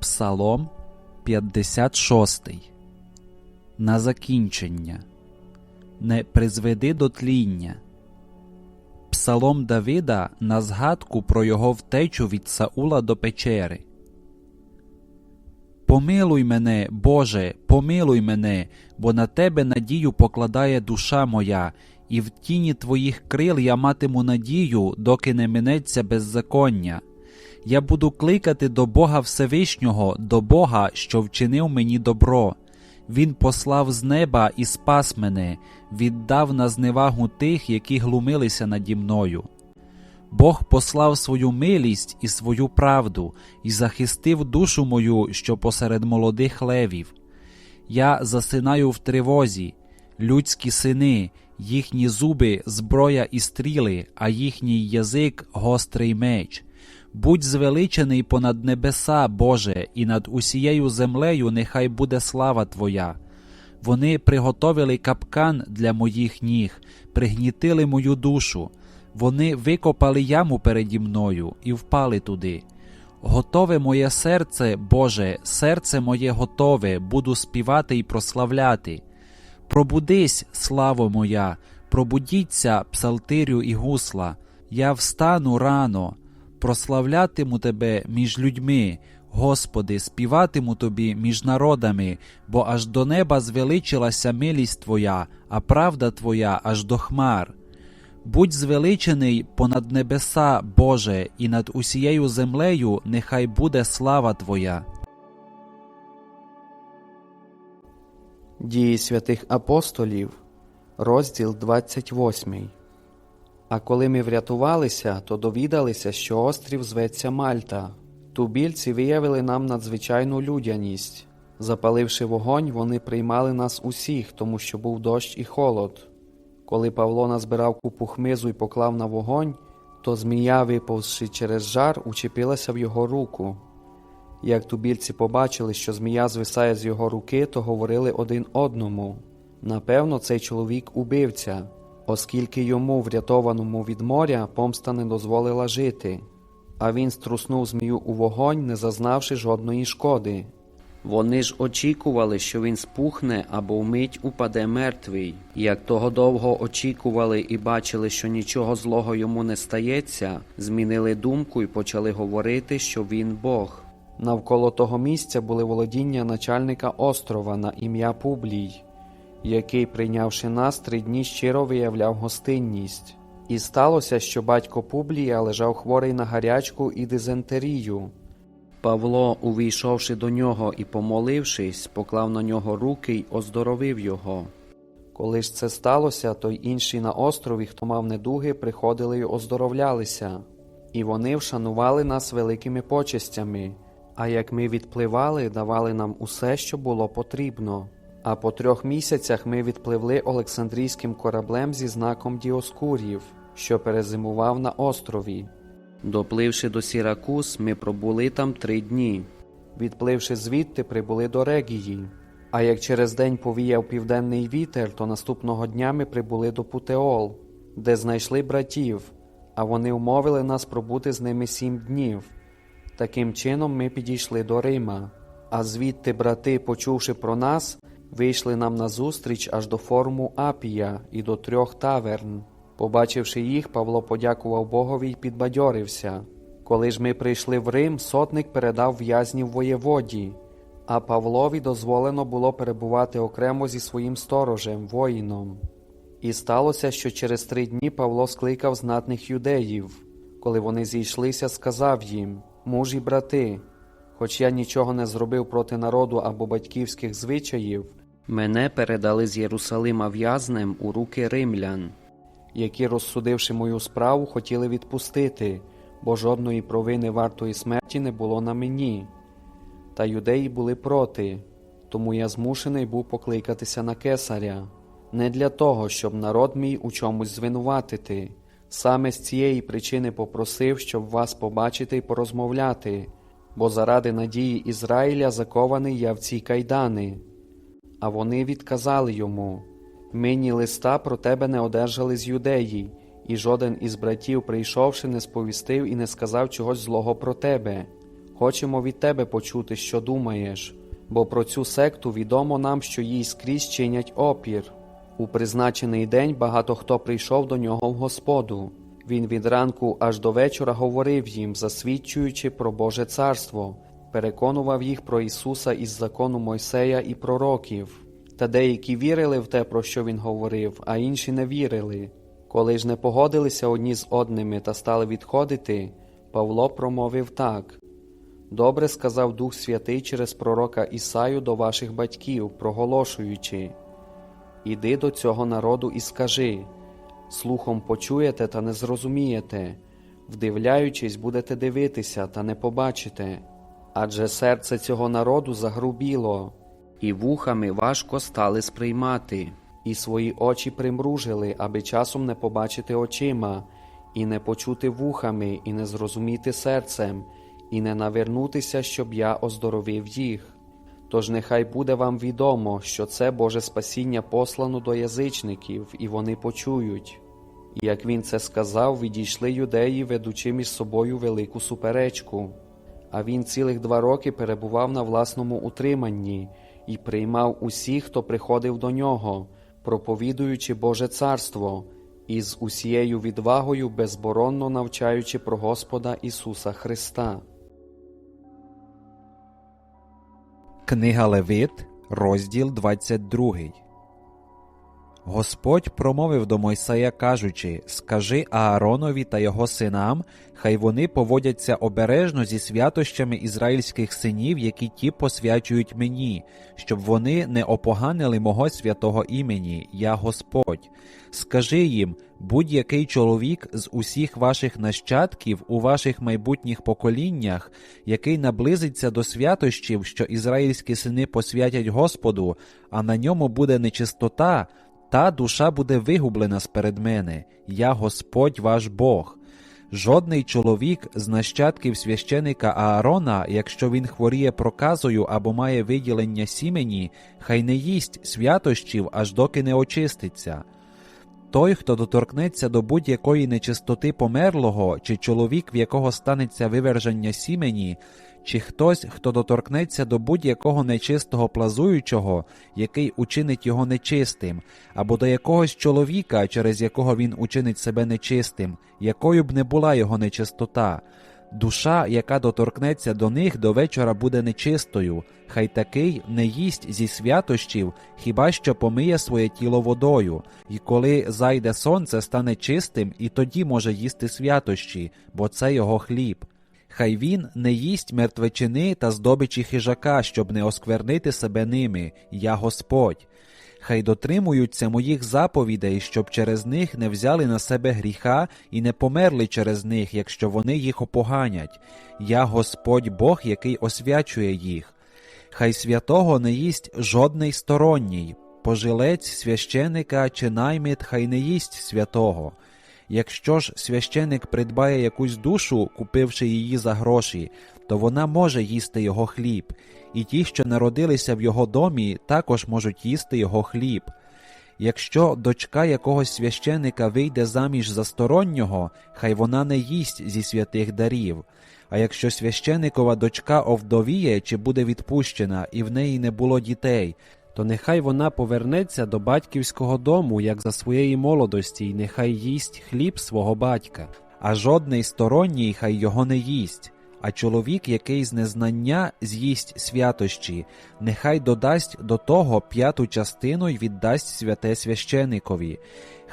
Псалом 56. На закінчення. Не призведи до тління. Псалом Давида на згадку про його втечу від Саула до печери. Помилуй мене, Боже, помилуй мене, бо на тебе надію покладає душа моя, і в тіні твоїх крил я матиму надію, доки не минеться беззаконня. Я буду кликати до Бога Всевишнього, до Бога, що вчинив мені добро. Він послав з неба і спас мене, віддав на зневагу тих, які глумилися наді мною. Бог послав свою милість і свою правду і захистив душу мою, що посеред молодих левів. Я засинаю в тривозі, людські сини, їхні зуби зброя і стріли, а їхній язик гострий меч. Будь звеличений понад небеса, Боже, і над усією землею нехай буде слава Твоя. Вони приготовили капкан для моїх ніг, пригнітили мою душу. Вони викопали яму переді мною і впали туди. Готове моє серце, Боже, серце моє готове, буду співати і прославляти. Пробудись, славо моя, пробудіться, псалтирю і гусла. Я встану рано, прославлятиму Тебе між людьми, Господи, співатиму Тобі між народами, бо аж до неба звеличилася милість Твоя, а правда Твоя аж до хмар. Будь звеличений понад небеса, Боже, і над усією землею нехай буде слава Твоя. Дії святих апостолів, розділ 28. А коли ми врятувалися, то довідалися, що острів зветься Мальта. Тубільці виявили нам надзвичайну людяність. Запаливши вогонь, вони приймали нас усіх, тому що був дощ і холод. Коли Павло назбирав купу хмизу і поклав на вогонь, то змія, виповзши через жар, учепилася в його руку. Як тубільці побачили, що змія звисає з його руки, то говорили один одному напевно, цей чоловік убивця, оскільки йому, врятованому від моря, помста не дозволила жити. А він струснув змію у вогонь, не зазнавши жодної шкоди. Вони ж очікували, що він спухне або вмить упаде мертвий. Як того довго очікували і бачили, що нічого злого йому не стається, змінили думку і почали говорити, що він Бог. Навколо того місця були володіння начальника острова на ім'я Публій, який, прийнявши нас, три дні щиро виявляв гостинність. І сталося, що батько Публія лежав хворий на гарячку і дизентерію. Павло, увійшовши до нього і помолившись, поклав на нього руки й оздоровив його. Коли ж це сталося, то й інші на острові, хто мав недуги, приходили й оздоровлялися, і вони вшанували нас великими почестями. А як ми відпливали, давали нам усе, що було потрібно. А по трьох місяцях ми відпливли Олександрійським кораблем зі знаком Діоскурів, що перезимував на острові. Допливши до Сіракус, ми пробули там три дні. Відпливши звідти, прибули до Регії. А як через день повіяв південний вітер, то наступного дня ми прибули до Путеол, де знайшли братів, а вони умовили нас пробути з ними сім днів. Таким чином ми підійшли до Рима, а звідти брати, почувши про нас, вийшли нам назустріч аж до форму Апія і до трьох таверн. Побачивши їх, Павло подякував Богові й підбадьорився. Коли ж ми прийшли в Рим, сотник передав в'язнів воєводі, а Павлові дозволено було перебувати окремо зі своїм сторожем, воїном. І сталося, що через три дні Павло скликав знатних юдеїв. Коли вони зійшлися, сказав їм мужі брати, хоч я нічого не зробив проти народу або батьківських звичаїв, мене передали з Єрусалима в'язнем у руки римлян, які, розсудивши мою справу, хотіли відпустити, бо жодної провини вартої смерті не було на мені. Та юдеї були проти, тому я змушений був покликатися на кесаря, не для того, щоб народ мій у чомусь звинуватити. Саме з цієї причини попросив, щоб вас побачити і порозмовляти, бо заради надії Ізраїля закований я в ці кайдани. А вони відказали йому ми ні листа про тебе не одержали з юдеї, і жоден із братів, прийшовши, не сповістив і не сказав чогось злого про тебе. Хочемо від тебе почути, що думаєш, бо про цю секту відомо нам, що їй скрізь чинять опір. У призначений день багато хто прийшов до нього в Господу. Він від ранку аж до вечора говорив їм, засвідчуючи про Боже царство, переконував їх про Ісуса із закону Мойсея і пророків. Та деякі вірили в те, про що він говорив, а інші не вірили. Коли ж не погодилися одні з одними та стали відходити, Павло промовив так: Добре сказав Дух Святий через пророка Ісаю до ваших батьків, проголошуючи: Іди до цього народу і скажи: слухом почуєте та не зрозумієте, вдивляючись, будете дивитися та не побачите. Адже серце цього народу загрубіло, і вухами важко стали сприймати, і свої очі примружили, аби часом не побачити очима, і не почути вухами, і не зрозуміти серцем, і не навернутися, щоб я оздоровив їх. Тож нехай буде вам відомо, що це Боже спасіння послано до язичників, і вони почують. І як він це сказав, відійшли юдеї, ведучи між собою велику суперечку. А він цілих два роки перебував на власному утриманні і приймав усіх, хто приходив до нього, проповідуючи Боже царство, і з усією відвагою безборонно навчаючи про Господа Ісуса Христа. Книга Левит, розділ 22. Господь промовив до Мойсея, кажучи: Скажи Ааронові та його синам, хай вони поводяться обережно зі святощами ізраїльських синів, які ті посвячують мені, щоб вони не опоганили мого святого імені, я Господь. Скажи їм, будь-який чоловік з усіх ваших нащадків у ваших майбутніх поколіннях, який наблизиться до святощів, що ізраїльські сини посвятять Господу, а на ньому буде нечистота, та душа буде вигублена сперед мене, я Господь ваш Бог. Жодний чоловік з нащадків священика Аарона, якщо він хворіє проказою або має виділення сімені, хай не їсть святощів, аж доки не очиститься. Той, хто доторкнеться до будь-якої нечистоти померлого, чи чоловік, в якого станеться виверження сімені, чи хтось, хто доторкнеться до будь-якого нечистого плазуючого, який учинить його нечистим, або до якогось чоловіка, через якого він учинить себе нечистим, якою б не була його нечистота. Душа, яка доторкнеться до них, до вечора буде нечистою, хай такий не їсть зі святощів, хіба що помиє своє тіло водою, і коли зайде сонце, стане чистим, і тоді може їсти святощі, бо це його хліб. Хай він не їсть мертвечини та здобичі хижака, щоб не осквернити себе ними, я Господь. Хай дотримуються моїх заповідей, щоб через них не взяли на себе гріха і не померли через них, якщо вони їх опоганять. Я Господь Бог, який освячує їх. Хай святого не їсть жодний сторонній, пожилець священика чи наймит хай не їсть святого. Якщо ж священик придбає якусь душу, купивши її за гроші, то вона може їсти його хліб, і ті, що народилися в його домі, також можуть їсти його хліб. Якщо дочка якогось священика вийде заміж за стороннього, хай вона не їсть зі святих дарів. А якщо священикова дочка овдовіє чи буде відпущена, і в неї не було дітей, то нехай вона повернеться до батьківського дому, як за своєї молодості, і нехай їсть хліб свого батька, а жодний сторонній хай його не їсть. А чоловік, який з незнання з'їсть святощі, нехай додасть до того п'яту частину й віддасть святе священикові.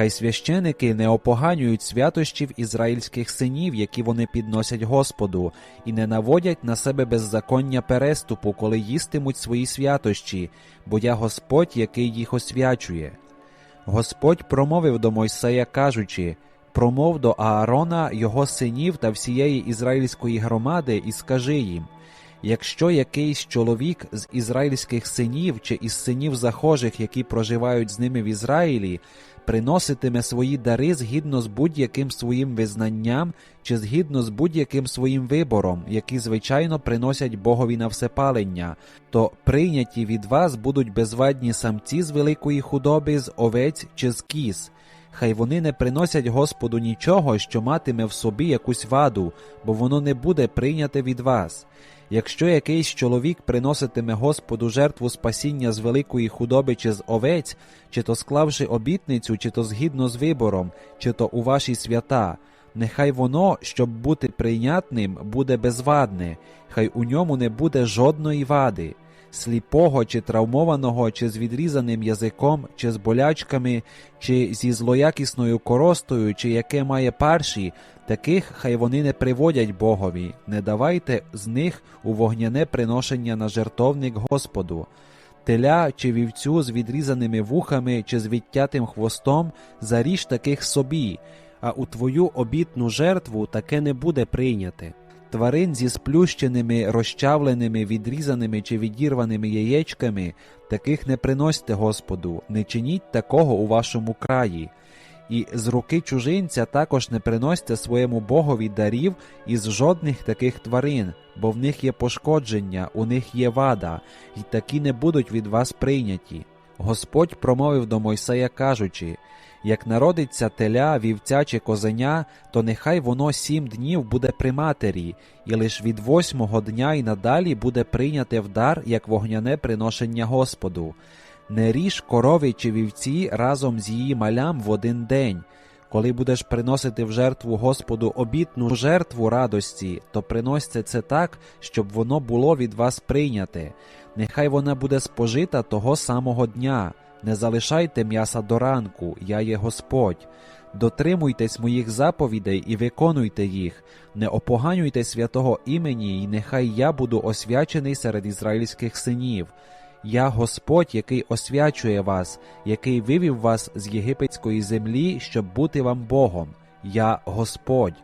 Хай священики не опоганюють святощів ізраїльських синів, які вони підносять Господу, і не наводять на себе беззаконня переступу, коли їстимуть свої святощі, бо я Господь, який їх освячує. Господь промовив до Мойсея, кажучи промов до Аарона, його синів та всієї ізраїльської громади, і скажи їм: якщо якийсь чоловік з ізраїльських синів чи із синів захожих, які проживають з ними в Ізраїлі, приноситиме свої дари згідно з будь-яким своїм визнанням чи згідно з будь-яким своїм вибором, які звичайно приносять Богові на всепалення, то прийняті від вас будуть безвадні самці з великої худоби, з овець чи з кіз. хай вони не приносять Господу нічого, що матиме в собі якусь ваду, бо воно не буде прийняте від вас. Якщо якийсь чоловік приноситиме Господу жертву спасіння з великої худоби чи з овець, чи то склавши обітницю, чи то згідно з вибором, чи то у ваші свята, нехай воно, щоб бути прийнятним, буде безвадне, хай у ньому не буде жодної вади сліпого чи травмованого, чи з відрізаним язиком, чи з болячками, чи зі злоякісною коростою, чи яке має парші, таких хай вони не приводять Богові, не давайте з них у вогняне приношення на жертовник Господу. Теля чи вівцю з відрізаними вухами чи з відтятим хвостом заріж таких собі, а у твою обітну жертву таке не буде прийняте. Тварин зі сплющеними, розчавленими, відрізаними чи відірваними яєчками, таких не приносьте Господу, не чиніть такого у вашому краї. І з руки чужинця також не приносьте своєму Богові дарів із жодних таких тварин, бо в них є пошкодження, у них є вада, і такі не будуть від вас прийняті. Господь промовив до Мойсея, кажучи як народиться теля, вівця чи козеня, то нехай воно сім днів буде при матері, і лиш від восьмого дня і надалі буде прийняте в дар як вогняне приношення Господу. Не ріж корові чи вівці разом з її малям в один день. Коли будеш приносити в жертву Господу обітну жертву радості, то приносьте це так, щоб воно було від вас прийняте. Нехай вона буде спожита того самого дня. Не залишайте м'яса до ранку, я є Господь. Дотримуйтесь моїх заповідей і виконуйте їх, не опоганюйте святого імені, і нехай я буду освячений серед ізраїльських синів. Я Господь, який освячує вас, який вивів вас з єгипетської землі, щоб бути вам Богом. Я Господь.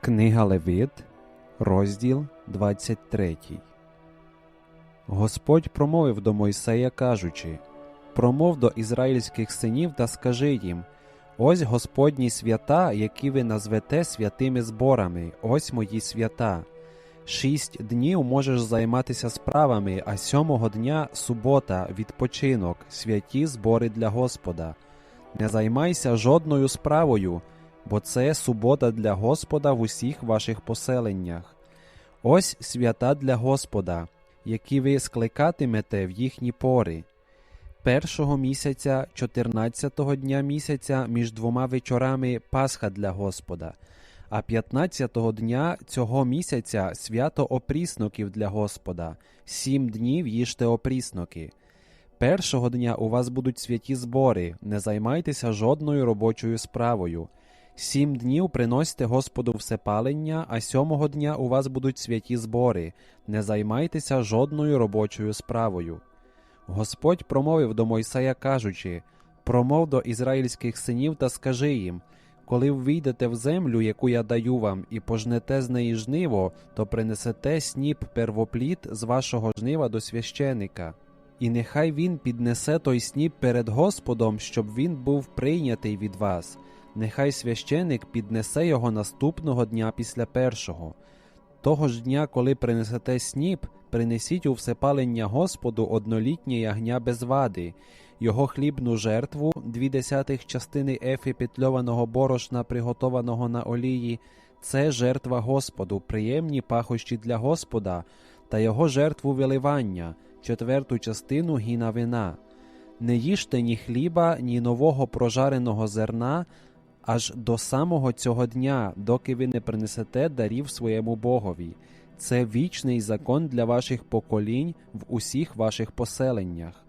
Книга Левит, розділ 23 Господь промовив до Мойсея, кажучи Промов до ізраїльських синів та скажи їм Ось Господні свята, які ви назвете святими зборами, ось мої свята. Шість днів можеш займатися справами, а сьомого дня субота, відпочинок, святі збори для Господа. Не займайся жодною справою, бо це субота для Господа в усіх ваших поселеннях. Ось свята для Господа які ви скликатимете в їхні пори. Першого місяця, 14-го дня місяця між двома вечорами Пасха для Господа, а 15-го дня цього місяця свято опрісноків для Господа, сім днів їжте опрісноки. Першого дня у вас будуть святі збори, не займайтеся жодною робочою справою. Сім днів приносьте Господу всепалення, а сьомого дня у вас будуть святі збори, не займайтеся жодною робочою справою. Господь промовив до Мойсея, кажучи Промов до ізраїльських синів та скажи їм коли ввійдете в землю, яку я даю вам, і пожнете з неї жниво, то принесете сніп первоплід з вашого жнива до священика. І нехай він піднесе той сніп перед Господом, щоб він був прийнятий від вас нехай священик піднесе його наступного дня після першого. Того ж дня, коли принесете сніп, принесіть у всепалення Господу однолітнє ягня без вади, його хлібну жертву, дві десятих частини ефі петльованого борошна, приготованого на олії, це жертва Господу, приємні пахощі для Господа, та його жертву виливання, четверту частину гіна вина. Не їжте ні хліба, ні нового прожареного зерна, аж до самого цього дня, доки ви не принесете дарів своєму Богові. Це вічний закон для ваших поколінь в усіх ваших поселеннях.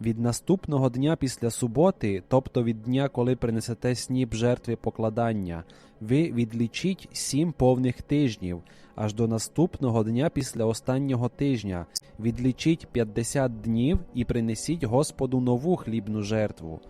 Від наступного дня після суботи, тобто від дня, коли принесете сніп жертви покладання, ви відлічіть сім повних тижнів, аж до наступного дня після останнього тижня, відлічіть п'ятдесят днів і принесіть Господу нову хлібну жертву.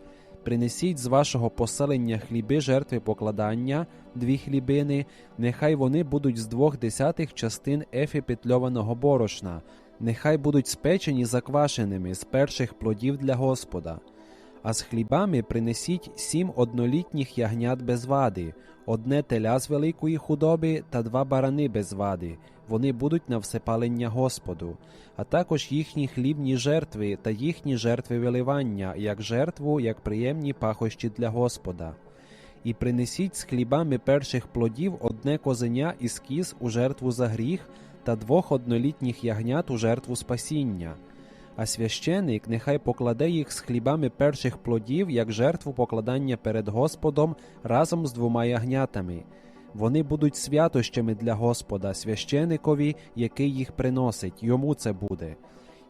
Принесіть з вашого поселення хліби жертви покладання, дві хлібини, нехай вони будуть з двох десятих частин ефі петльованого борошна, нехай будуть спечені заквашеними з перших плодів для Господа. А з хлібами принесіть сім однолітніх ягнят без вади, одне теля з великої худоби та два барани без вади, вони будуть на всепалення Господу, а також їхні хлібні жертви та їхні жертви виливання, як жертву, як приємні пахощі для Господа. І принесіть з хлібами перших плодів одне козеня із кіз у жертву за гріх та двох однолітніх ягнят у жертву спасіння. А священик нехай покладе їх з хлібами перших плодів, як жертву покладання перед Господом разом з двома ягнятами. Вони будуть святощами для Господа, священикові, який їх приносить, йому це буде.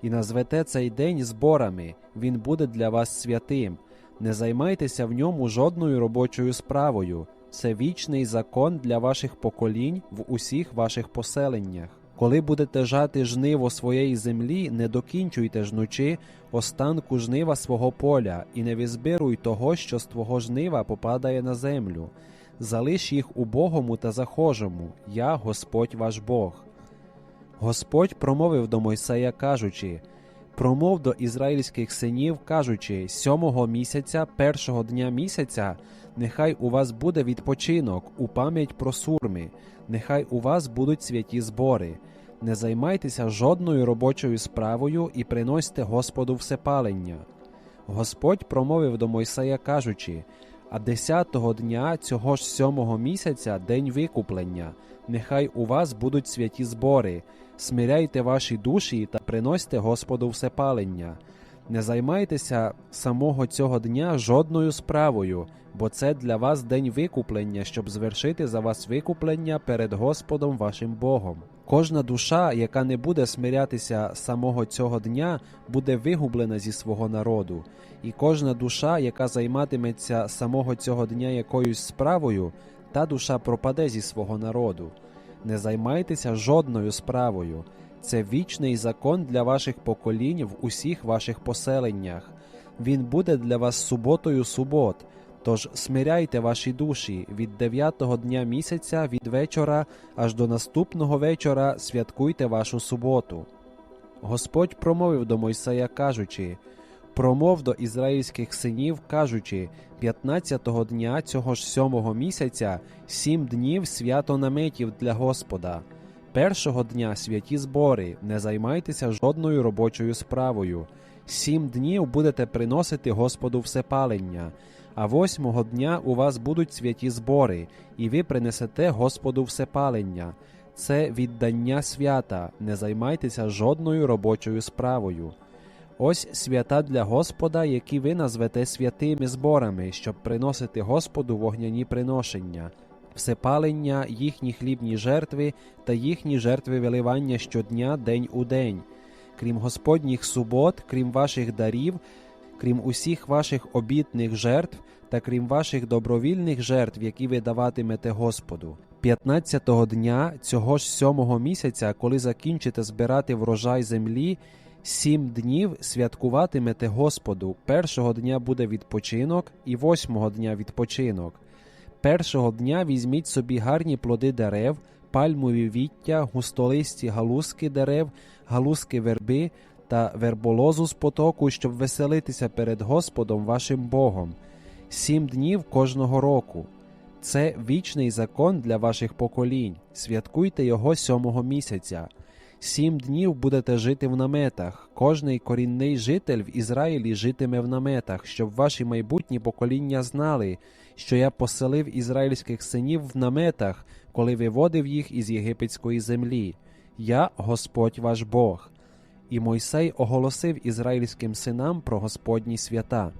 І назвете цей день зборами, він буде для вас святим. Не займайтеся в ньому жодною робочою справою. Це вічний закон для ваших поколінь в усіх ваших поселеннях. Коли будете жати жниво своєї землі, не докінчуйте жнучи останку жнива свого поля, і не визбируй того, що з твого жнива попадає на землю. Залиш їх убогому та захожому, я Господь ваш Бог. Господь промовив до Мойсея, кажучи: Промов до ізраїльських синів, кажучи, сьомого місяця, першого дня місяця, нехай у вас буде відпочинок у пам'ять про сурми, нехай у вас будуть святі збори. Не займайтеся жодною робочою справою і приносьте Господу всепалення. Господь промовив до Мойсея, кажучи: А десятого дня цього ж сьомого місяця день викуплення, нехай у вас будуть святі збори, смиряйте ваші душі та приносьте Господу всепалення. Не займайтеся самого цього дня жодною справою, бо це для вас день викуплення, щоб звершити за вас викуплення перед Господом вашим Богом. Кожна душа, яка не буде смирятися самого цього дня, буде вигублена зі свого народу, і кожна душа, яка займатиметься самого цього дня якоюсь справою, та душа пропаде зі свого народу. Не займайтеся жодною справою. Це вічний закон для ваших поколінь в усіх ваших поселеннях. Він буде для вас суботою субот. Тож смиряйте ваші душі від дев'ятого дня місяця від вечора аж до наступного вечора святкуйте вашу суботу. Господь промовив до Мойсея, кажучи: Промов до ізраїльських синів, кажучи, 15-го дня цього ж сьомого місяця сім днів свято наметів для Господа. Першого дня святі збори, не займайтеся жодною робочою справою. Сім днів будете приносити Господу всепалення, а восьмого дня у вас будуть святі збори, і ви принесете Господу всепалення. Це віддання свята, не займайтеся жодною робочою справою. Ось свята для Господа, які ви назвете святими зборами, щоб приносити Господу вогняні приношення, всепалення, їхні хлібні жертви та їхні жертви виливання щодня день у день, крім Господніх субот, крім ваших дарів, крім усіх ваших обітних жертв та крім ваших добровільних жертв, які ви даватимете Господу. 15-го дня цього ж сьомого місяця, коли закінчите збирати врожай землі, сім днів святкуватимете Господу. Першого дня буде відпочинок, і восьмого дня відпочинок. Першого дня візьміть собі гарні плоди дерев, пальмові віття, густолисті галузки дерев, галузки верби та верболозу з потоку, щоб веселитися перед Господом вашим Богом. Сім днів кожного року. Це вічний закон для ваших поколінь. Святкуйте його сьомого місяця. Сім днів будете жити в наметах. Кожний корінний житель в Ізраїлі житиме в наметах, щоб ваші майбутні покоління знали, що я поселив ізраїльських синів в наметах, коли виводив їх із єгипетської землі. Я Господь ваш Бог. І Мойсей оголосив ізраїльським синам про Господні свята.